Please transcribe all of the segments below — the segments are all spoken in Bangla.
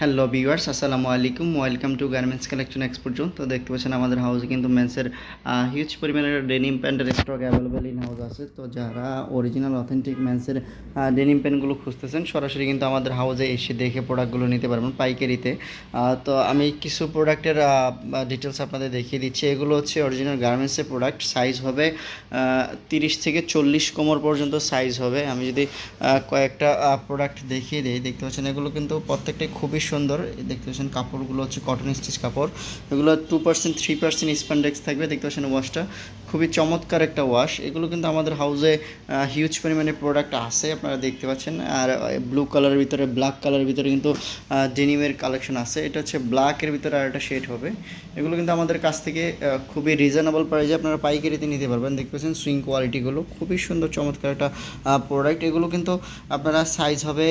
হ্যালো ভিউয়ার্স আসসালামু আলাইকুম welcome to garments collection export zone তো দেখতে পাচ্ছেন আমাদের হাউসে কিন্তু মেন্সের হিউজ পরিমাণের ডেনিম প্যান্টের স্টক অ্যাভেলেবেল ইন হাউস আছে। তো যারা অরিজিনাল অথেন্টিক মেন্সের ডেনিম প্যান্টগুলো খুঁজতেছেন, সরাসরি কিন্তু আমাদের হাউসে এসে দেখে প্রোডাক্টগুলো নিতে পারবেন পাইকারিতে। তো আমি কিছু প্রোডাক্টের ডিটেলস আপনাদের দেখিয়ে দিচ্ছি। এগুলো হচ্ছে অরিজিনাল গার্মেন্টসের প্রোডাক্ট সাইজ হবে তিরিশ থেকে চল্লিশ কোমর পর্যন্ত সাইজ হবে। আমি যদি কয়েকটা প্রোডাক্ট দেখিয়ে দিই, দেখতে পাচ্ছেন এগুলো কিন্তু প্রত্যেকটাই খুবই সুন্দর দেখতে পাচ্ছেন কাপড়গুলো হচ্ছে কটন স্টিচ কাপড়। এগুলো two percent three percent spandex থাকবে, দেখতে পাচ্ছেন ওয়াশটা খুবই চমৎকার একটা ওয়াশ এগুলো কিন্তু আমাদের হাউসে হিউজ পরিমাণে প্রোডাক্ট আছে, আপনারা দেখতে পাচ্ছেন। আর ব্লু কালারের ভিতরে ব্ল্যাক কালারের ভিতরে কিন্তু ডেনিমের কালেকশন আছে। এটা হচ্ছে ব্ল্যাকের ভিতরে আর একটা শেড হবে। এগুলো কিন্তু আমাদের কাছ থেকে খুবই রিজনেবল প্রাইসে আপনারা পাইকারিতে নিতে পারবেন। দেখতে পাচ্ছেন সুইং কোয়ালিটিগুলো খুবই সুন্দর, চমৎকার একটা প্রোডাক্ট এগুলো কিন্তু আপনারা সাইজ হবে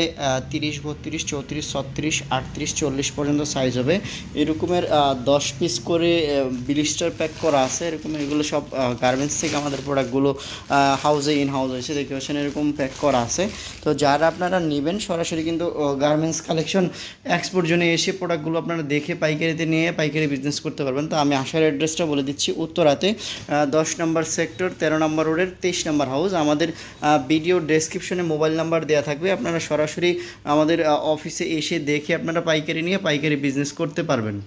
তিরিশ, বত্রিশ, চৌত্রিশ, ছত্রিশ আটত্রিশ, চল্লিশ পর্যন্ত সাইজ হবে। এরকমের দশ পিস করে বিলিস্টার প্যাক করা আছে। এরকম এগুলো সব গার্মেন্টস থেকে আমাদের প্রোডাক্টগুলো হাউসে ইন হাউস হয়েছে। দেখতে পাচ্ছেন, এরকম প্যাক করা আছে। তো যারা আপনারা নেবেন, সরাসরি কিন্তু গার্মেন্টস কালেকশন এক্সপোর্ট জন্য এসে প্রোডাক্টগুলো আপনারা দেখে পাইকারিতে নিয়ে পাইকারি বিজনেস করতে পারবেন। তো আমি আসার অ্যাড্রেসটা বলে দিচ্ছি উত্তরাতে। দশ নম্বর সেক্টর তেরো নম্বর রোডের তেইশ নম্বর হাউস আমাদের ভিডিও ডেসক্রিপশনে মোবাইল নাম্বার দেওয়া থাকবে। আপনারা সরাসরি আমাদের অফিসে এসে দেখে আপনারা পাইকারি নিয়ে পাইকারি বিজনেস করতে পারবেন।